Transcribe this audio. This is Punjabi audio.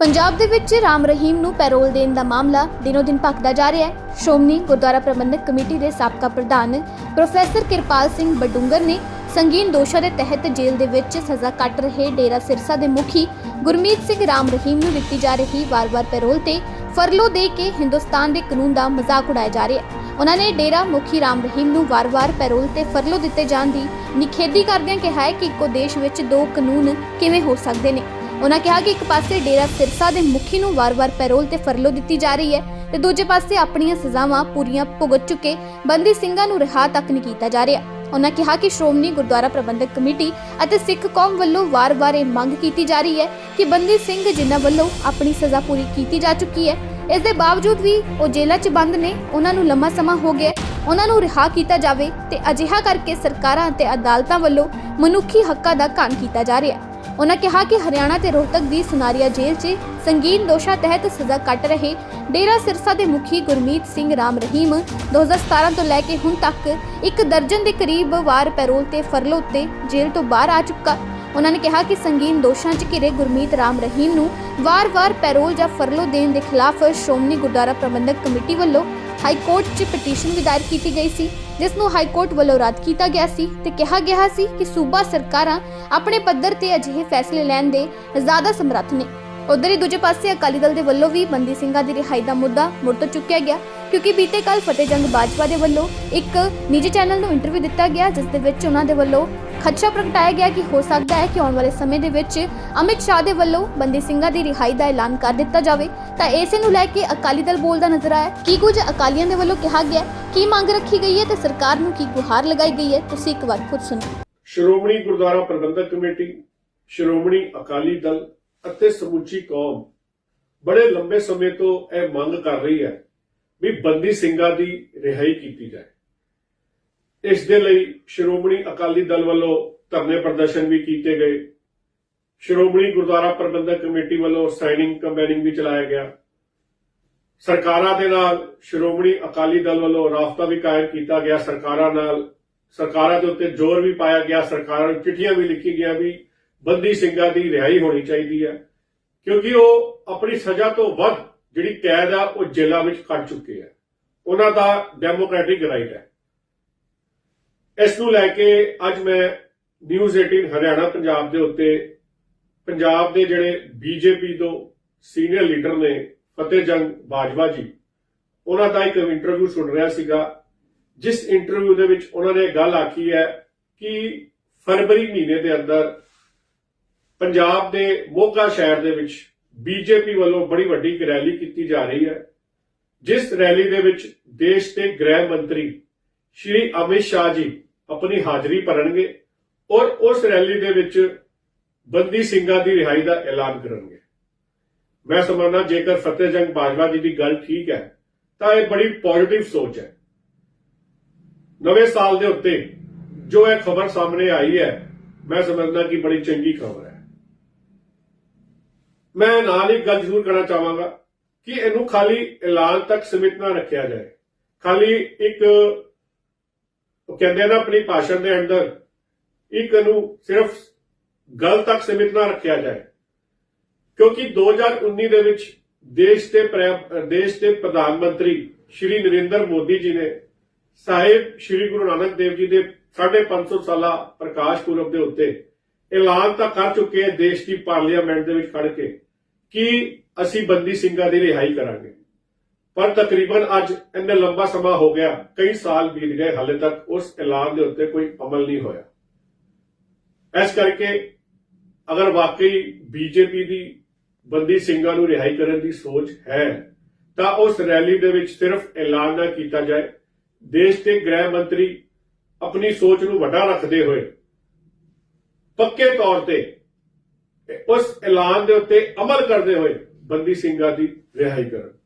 ਪੰਜਾਬ ਦੇ ਵਿੱਚ ਰਾਮ ਰਹੀਮ ਨੂੰ ਪੈਰੋਲ ਦੇਣ ਦਾ ਮਾਮਲਾ ਦਿਨੋ ਦਿਨ ਭਖਦਾ ਜਾ ਰਿਹਾ ਹੈ। ਸ਼੍ਰੋਮਣੀ ਗੁਰਦੁਆਰਾ ਪ੍ਰਬੰਧਕ ਕਮੇਟੀ ਦੇ ਸਾਬਕਾ ਪ੍ਰਧਾਨ ਪ੍ਰੋਫੈਸਰ ਕਿਰਪਾਲ ਸਿੰਘ ਬਡੂੰਗਰ ਨੇ ਸੰਗੀਨ ਦੋਸ਼ਾਂ ਦੇ ਤਹਿਤ ਜੇਲ੍ਹ ਦੇ ਵਿੱਚ ਸਜ਼ਾ ਕੱਟ ਰਹੇ ਡੇਰਾ ਸਿਰਸਾ ਦੇ ਮੁਖੀ ਗੁਰਮੀਤ ਸਿੰਘ ਰਾਮ ਰਹੀਮ ਨੂੰ ਦਿੱਤੀ ਜਾ ਰਹੀ ਵਾਰ-ਵਾਰ ਪੈਰੋਲ ਤੇ ਫਰਲੋ ਦੇ ਕੇ ਹਿੰਦੁਸਤਾਨ ਦੇ ਕਾਨੂੰਨ ਦਾ ਮਜ਼ਾਕ ਉਡਾਇਆ ਜਾ ਰਿਹਾ ਹੈ। ਉਹਨਾਂ ਨੇ ਡੇਰਾ ਮੁਖੀ ਰਾਮ ਰਹੀਮ ਨੂੰ ਵਾਰ-ਵਾਰ ਪੈਰੋਲ ਤੇ ਫਰਲੋ ਦਿੱਤੇ ਜਾਣ ਦੀ ਨਿਖੇਧੀ ਕਰਦਿਆਂ ਕਿਹਾ ਹੈ ਕਿ ਇੱਕੋ ਦੇਸ਼ ਵਿੱਚ ਦੋ ਕਾਨੂੰਨ ਕਿਵੇਂ ਹੋ ਸਕਦੇ ਨੇ। ਉਹਨਾਂ ਕਿਹਾ ਕਿ ਇੱਕ ਪਾਸੇ ਡੇਰਾ ਸਿਰਸਾ ਦੇ ਮੁਖੀ ਨੂੰ ਵਾਰ-ਵਾਰ ਪੈਰੋਲ ਤੇ ਫਰਲੋ ਦਿੱਤੀ ਜਾ ਰਹੀ ਹੈ ਤੇ ਦੂਜੇ ਪਾਸੇ ਆਪਣੀਆਂ ਸਜ਼ਾਵਾਂ ਪੂਰੀਆਂ ਭੁਗਤ ਚੁੱਕੇ ਬੰਦੀ ਸਿੰਘਾਂ ਨੂੰ ਰਿਹਾ ਤੱਕ ਨਹੀਂ ਕੀਤਾ ਜਾ ਰਿਹਾ। ਉਹਨਾਂ ਕਿਹਾ ਕਿ ਸ਼੍ਰੋਮਣੀ ਗੁਰਦੁਆਰਾ ਪ੍ਰਬੰਧਕ ਕਮੇਟੀ ਅਤੇ ਸਿੱਖ ਕੌਮ ਵੱਲੋਂ ਵਾਰ-ਵਾਰ ਇਹ ਮੰਗ ਕੀਤੀ ਜਾ ਰਹੀ ਹੈ ਕਿ ਬੰਦੀ ਸਿੰਘ ਜਿਨ੍ਹਾਂ ਵੱਲੋਂ ਆਪਣੀ ਸਜ਼ਾ ਪੂਰੀ ਕੀਤੀ ਜਾ ਚੁੱਕੀ ਹੈ, ਇਸ ਦੇ ਬਾਵਜੂਦ ਵੀ ਉਹ ਜੇਲ੍ਹਾਂ 'ਚ ਬੰਦ ਨੇ ਉਹਨਾਂ ਨੂੰ ਲੰਮਾ ਸਮਾਂ ਹੋ ਗਿਆ ਉਹਨਾਂ ਨੂੰ ਰਿਹਾ ਕੀਤਾ ਜਾਵੇ ਤੇ ਅਜਿਹਾ ਕਰਕੇ ਸਰਕਾਰਾਂ ਅਤੇ ਅਦਾਲਤਾਂ ਵੱਲੋਂ ਮਨੁੱਖੀ ਹੱਕਾਂ ਦਾ ਘਾਣ ਕੀਤਾ ਜਾ ਰਿਹਾ ਹੈ। ਉਹਨਾਂ ਕਿਹਾ ਕਿ ਹਰਿਆਣਾ ਤੇ ਰੋਹਤਕ ਦੀ ਸੁਨਾਰੀਆ ਜੇਲ੍ਹ 'ਚ ਸੰਗੀਨ ਦੋਸ਼ਾਂ ਤਹਿਤ ਸਜ਼ਾ ਕੱਟ ਰਹੇ ਡੇਰਾ ਸਿਰਸਾ ਦੇ ਮੁਖੀ ਗੁਰਮੀਤ ਸਿੰਘ ਰਾਮ ਰਹੀਮ 2017 ਤੋਂ ਲੈ ਕੇ ਹੁਣ ਤੱਕ ਇੱਕ ਦਰਜਨ ਦੇ ਕਰੀਬ ਵਾਰ ਪੈਰੋਲ ਤੇ ਫਰਲੋ ਉੱਤੇ ਜੇਲ੍ਹ ਤੋਂ ਬਾਹਰ ਆ ਚੁੱਕਾ। ਉਹਨਾਂ ਨੇ ਕਿਹਾ ਕਿ ਸੰਗੀਨ ਦੋਸ਼ਾਂ 'ਚ ਘਿਰੇ ਗੁਰਮੀਤ ਰਾਮ ਰਹੀਮ ਨੂੰ ਵਾਰ-ਵਾਰ ਪੈਰੋਲ ਜਾਂ ਫਰਲੋ ਦੇਣ ਦੇ ਖਿਲਾਫ ਸ਼੍ਰੋਮਣੀ ਗੁਰਦੁਆਰਾ ਪ੍ਰਬੰਧਕ ਕਮੇਟੀ ਵੱਲੋਂ ਹਾਈ ਕੋਰਟ 'ਚ ਪਟੀਸ਼ਨ ਵੀ ਦਾਇਰ ਕੀਤੀ ਗਈ ਸੀ, ਜਿਸ ਨੂੰ ਹਾਈ ਕੋਰਟ ਵੱਲੋਂ ਰੱਦ ਕੀਤਾ ਗਿਆ ਸੀ ਤੇ ਕਿਹਾ ਗਿਆ ਸੀ ਕਿ ਸੂਬਾ ਸਰਕਾਰਾਂ ਆਪਣੇ ਪੱਧਰ ਤੇ ਅਜਿਹੇ ਫੈਸਲੇ ਲੈਣ ਦੇ ਜ਼ਿਆਦਾ ਸਮਰੱਥ ਨੇ। ਉਧਰ ਹੀ ਦੂਜੇ ਪਾਸੇ ਅਕਾਲੀ ਦਲ ਦੇ ਵੱਲੋਂ ਵੀ ਬੰਦੀ ਸਿੰਘਾਂ ਦੀ ਰਿਹਾਈ ਦਾ ਮੁੱਦਾ ਮੁੜ ਤੋਂ ਚੁੱਕਿਆ ਗਿਆ, ਕਿਉਂਕਿ ਬੀਤੇ ਕੱਲ ਫਤਿਹਜੰਗ ਬਾਜਵਾ ਦੇ ਵੱਲੋਂ ਇੱਕ ਨਿੱਜੀ ਚੈਨਲ ਨੂੰ ਇੰਟਰਵਿਊ ਦਿੱਤਾ ਗਿਆ, ਜਿਸ ਦੇ ਵਿੱਚ ਉਹਨਾਂ ਦੇ ਵੱਲੋਂ ਖਦਸ਼ਾ ਪ੍ਰਗਟਾਇਆ ਗਿਆ ਕਿ ਹੋ ਸਕਦਾ ਹੈ ਕਿ ਆਉਣ ਵਾਲੇ ਸਮੇਂ ਦੇ ਵਿੱਚ ਅਮਿਤ ਸ਼ਾਹ ਦੇ ਵੱਲੋਂ ਬੰਦੀ ਸਿੰਘਾਂ ਦੀ ਰਿਹਾਈ ਦਾ ਐਲਾਨ ਕਰ ਦਿੱਤਾ ਜਾਵੇ। ਤਾਂ ਇਸੇ ਨੂੰ ਲੈ ਕੇ ਅਕਾਲੀ ਦਲ ਬੋਲਦਾ ਨਜ਼ਰ ਆਇਆ, ਕੀ ਕੁਝ ਅਕਾਲੀਆਂ ਦੇ ਵੱਲੋਂ ਕਿਹਾ ਗਿਆ, ਕੀ ਮੰਗ ਰੱਖੀ ਗਈ ਹੈ ਤੇ ਸਰਕਾਰ ਨੂੰ ਕੀ ਗੁਹਾਰ ਲਗਾਈ ਗਈ ਹੈ, ਤੁਸੀਂ ਇੱਕ ਵਾਰ ਖੁਦ ਸੁਣੋ। ਸ਼੍ਰੋਮਣੀ ਗੁਰਦੁਆਰਾ ਪ੍ਰਬੰਧਕ ਕਮੇਟੀ, ਸ਼੍ਰੋਮਣੀ ਅਕਾਲੀ ਦਲ ਅਤੇ ਸਮੁੱਚੀ ਕੌਮ ਬੜੇ ਲੰਬੇ ਸਮੇਂ ਤੋਂ ਇਹ ਮੰਗ ਕਰ ਰਹੀ ਹੈ ਵੀ ਬੰਦੀ ਸਿੰਘਾਂ ਦੀ ਰਿਹਾਈ ਕੀਤੀ ਜਾਏ। ਇਸ ਦੇ ਲਈ ਸ਼੍ਰੋਮਣੀ ਅਕਾਲੀ ਦਲ ਵੱਲੋਂ ਧਰਨੇ ਪ੍ਰਦਰਸ਼ਨ ਵੀ ਕੀਤੇ ਗਏ। ਸ਼੍ਰੋਮਣੀ ਗੁਰਦੁਆਰਾ ਪ੍ਰਬੰਧਕ ਕਮੇਟੀ ਵੱਲੋਂ ਸਾਈਨਿੰਗ ਕੰਬੈਨਿੰਗ ਵੀ ਚਲਾਇਆ ਗਿਆ। ਸਰਕਾਰਾਂ ਦੇ ਨਾਲ ਸ਼੍ਰੋਮਣੀ ਅਕਾਲੀ ਦਲ ਵੱਲੋਂ ਰਾਬਤਾ ਵੀ ਕਾਇਮ ਕੀਤਾ ਗਿਆ। ਸਰਕਾਰਾਂ ਨਾਲ ਸਰਕਾਰਾਂ ਦੇ ਉੱਤੇ ਜ਼ੋਰ ਵੀ ਪਾਇਆ ਗਿਆ। ਸਰਕਾਰਾਂ ਨੂੰ ਚਿੱਠੀਆਂ ਵੀ ਲਿਖੀ ਗਿਆ ਵੀ ਬੰਦੀ ਸਿੰਘਾਂ ਦੀ ਰਿਹਾਈ ਹੋਣੀ ਚਾਹੀਦੀ ਹੈ ਕਿਉਂਕਿ ਉਹ ਆਪਣੀ ਸਜ਼ਾ ਤੋਂ ਵੱਧ ਜਿਹੜੀ ਕੈਦ ਆ, ਉਹ ਜੇਲ੍ਹਾਂ ਵਿੱਚ ਕੱਟ ਚੁੱਕੇ ਆ। ਉਹਨਾਂ ਦਾ ਡੈਮੋਕ੍ਰੈਟਿਕ ਰਾਈਟ ਹੈ। ਇਸ ਨੂੰ ਲੈ ਕੇ ਅੱਜ ਮੈਂ ਨਿਊਜ਼ 18 ਹਰਿਆਣਾ ਪੰਜਾਬ ਦੇ ਉੱਤੇ ਪੰਜਾਬ ਦੇ ਜਿਹੜੇ ਬੀਜੇਪੀ ਤੋਂ ਸੀਨੀਅਰ ਲੀਡਰ ਨੇ ਫਤਿਹਜੰਗ ਬਾਜਵਾ ਜੀ, ਉਹਨਾਂ ਦਾ ਇੱਕ ਇੰਟਰਵਿਊ ਸੁਣ ਰਿਹਾ ਸੀਗਾ, ਜਿਸ ਇੰਟਰਵਿਊ ਦੇ ਵਿੱਚ ਉਹਨਾਂ ਨੇ ਗੱਲ ਆਖੀ ਹੈ ਕਿ ਫਰਵਰੀ ਮਹੀਨੇ ਦੇ ਅੰਦਰ ਪੰਜਾਬ ਦੇ ਮੋਗਾ ਸ਼ਹਿਰ ਦੇ ਵਿੱਚ ਬੀਜੇਪੀ ਵੱਲੋਂ ਬੜੀ ਵੱਡੀ ਰੈਲੀ ਕੀਤੀ ਜਾ ਰਹੀ ਹੈ, ਜਿਸ ਰੈਲੀ ਦੇ ਵਿੱਚ ਦੇਸ਼ ਦੇ ਗ੍ਰਹਿ ਮੰਤਰੀ ਸ਼੍ਰੀ ਅਮਿਤ ਸ਼ਾਹ ਜੀ ਆਪਣੀ ਹਾਜ਼ਰੀ ਭਰਨਗੇ ਔਰ ਉਸ ਰੈਲੀ ਦੇ ਵਿੱਚ ਬੰਦੀ ਸਿੰਘਾਂ ਦੀ ਰਿਹਾਈ ਦਾ ਐਲਾਨ ਕਰਨਗੇ। ਮੈਂ ਸਮਝਦਾ ਜੇਕਰ ਫਤਿਹਜੰਗ ਬਾਜਵਾ ਜੀ ਦੀ ਗੱਲ ਠੀਕ ਹੈ, ਤਾਂ ਇਹ ਬੜੀ ਪੋਜ਼ਿਟਿਵ ਸੋਚ ਹੈ। ਨਵੇਂ ਸਾਲ ਦੇ ਉੱਤੇ ਜੋ ਇਹ ਖਬਰ ਸਾਹਮਣੇ ਆਈ ਹੈ, ਮੈਂ ਸਮਝਦਾ ਕਿ ਬੜੀ ਚੰਗੀ ਖਬਰ ਹੈ। ਮੈਂ ਨਾਲ ਹੀ ਗੱਲ ਜ਼ਰੂਰ ਕਰਨਾ ਚਾਹਾਂਗਾ ਕਿ ਇਹਨੂੰ ਖਾਲੀ ਐਲਾਨ ਤੱਕ ਸੀਮਿਤ ਨਾ ਰੱਖਿਆ ਜਾਏ। ਖਾਲੀ ਇੱਕ, ਉਹ ਕਹਿੰਦੇ ਆ ਨਾ ਆਪਣੀ ਭਾਸ਼ਣ ਦੇ ਅੰਦਰ, ਇੱਕ ਨੂੰ ਸਿਰਫ ਗੱਲ ਤੱਕ ਸੀਮਿਤ ਨਾ ਰੱਖਿਆ ਜਾਏ। ਕਿਉਂਕਿ 2019 ਦੇ ਵਿੱਚ ਦੇਸ਼ ਦੇ ਦੇਸ਼ ਦੇ ਪ੍ਰਧਾਨ ਮੰਤਰੀ ਸ਼੍ਰੀ ਨਰਿੰਦਰ ਮੋਦੀ ਜੀ ਨੇ ਸਾਹਿਬ ਸ਼੍ਰੀ ਗੁਰੂ ਨਾਨਕ ਦੇਵ ਜੀ ਦੇ 550 ਸਾਲਾ ਪ੍ਰਕਾਸ਼ ਪੁਰਬ ਦੇ ਉੱਤੇ ਐਲਾਨ ਤਾਂ ਕਰ ਚੁੱਕੇ ਹੈ ਦੇਸ਼ ਦੀ ਪਾਰਲੀਮੈਂਟ ਦੇ ਵਿੱਚ ਖੜ ਕੇ। ਕਿ ਅਸੀਂ ਬੰਦੀ ਸਿੰਘਾਂ ਦੀ ਰਿਹਾਈ ਕਰਾਂਗੇ। ਪਰ ਤਕਰੀਬਨ ਅੱਜ ਇੰਨਾ ਲੰਬਾ ਸਮਾਂ ਹੋ ਗਿਆ, ਕਈ ਸਾਲ ਬੀਤ ਗਏ, ਹਾਲੇ ਤੱਕ ਉਸ ਐਲਾਨ ਦੇ ਉੱਤੇ ਕੋਈ ਅਮਲ ਨਹੀਂ ਹੋਇਆ। ਇਸ ਕਰਕੇ ਅਗਰ ਵਾਕਈ ਬੀਜੇਪੀ ਦੀ ਬੰਦੀ ਸਿੰਘਾਂ ਨੂੰ ਰਿਹਾਈ ਕਰਨ ਦੀ ਸੋਚ ਹੈ, ਤਾਂ ਉਸ ਰੈਲੀ ਦੇ ਵਿੱਚ ਸਿਰਫ ਐਲਾਨ ਨਾ ਕੀਤਾ ਜਾਏ। ਦੇਸ਼ ਦੇ ਗ੍ਰਹਿ ਮੰਤਰੀ ਆਪਣੀ ਸੋਚ ਨੂੰ ਵੱਡਾ ਰੱਖਦੇ ਹੋਏ ਪੱਕੇ ਤੌਰ ਤੇ ਤੇ ਉਸ ਐਲਾਨ ਦੇ ਉੱਤੇ ਅਮਲ ਕਰਦੇ ਹੋਏ ਬੰਦੀ ਸਿੰਘਾਂ ਦੀ ਰਿਹਾਈ ਕਰਨ।